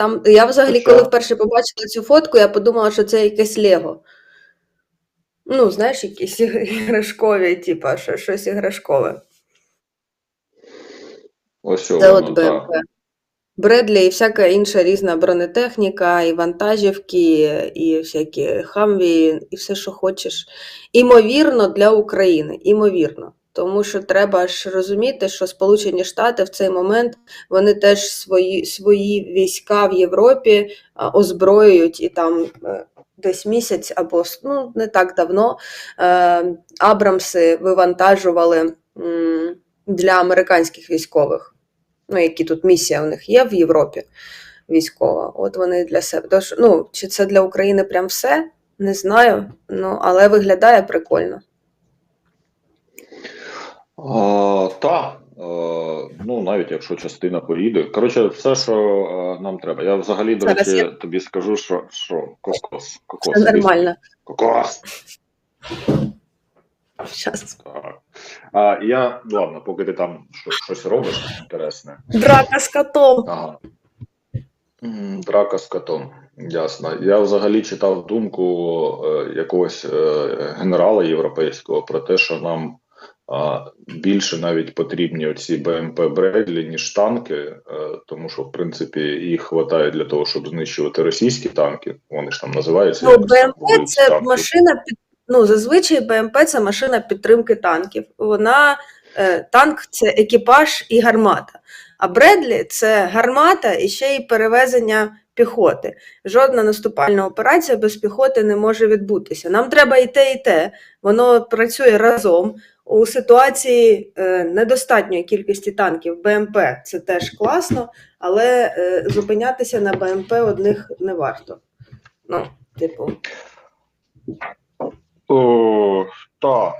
Там я взагалі, коли вперше побачила цю фотку, я подумала, що це якесь Лего. Ну, знаєш, якісь іграшкові, типа, що, щось іграшкове. Ось що Це воно, от так. БМП. Бредлі і всяка інша різна бронетехніка, і вантажівки, і всякі хамві, і все, що хочеш. Імовірно, для України. Імовірно. Тому що треба ж розуміти, що Сполучені Штати в цей момент вони теж свої, свої війська в Європі озброюють і там е, десь місяць або ну, не так давно е, Абрамси вивантажували для американських військових ну, які тут місія у них є в Європі військова. От вони для себе. Тож, ну, чи це для України прям все? Не знаю. Ну, але виглядає прикольно. А, та, е, ну навіть якщо частина поїде. Коротше, все, що е, нам треба. Я взагалі, до речі, я- тобі скажу, що, що кокос. кокос Це нормально. Кокос. Щас. Так. А, я, ладно, поки ти там щось робиш інтересне. Драка з котом. Ага. Драка з котом. Ясно. Я взагалі читав думку е, якогось е, генерала європейського про те, що нам більше навіть потрібні оці БМП Бредлі, ніж танки, е, тому що, в принципі, їх вистачає для того, щоб знищувати російські танки. Вони ж там називаються. Ну, БМП це танків. машина під. Ну, зазвичай БМП це машина підтримки танків. Вона е, танк це екіпаж і гармата. А Бредлі це гармата і ще й перевезення піхоти. Жодна наступальна операція без піхоти не може відбутися. Нам треба і те, і те. Воно працює разом. У ситуації е, недостатньої кількості танків БМП це теж класно, але е, зупинятися на БМП одних не варто. Ну, типу. О, так. А, ну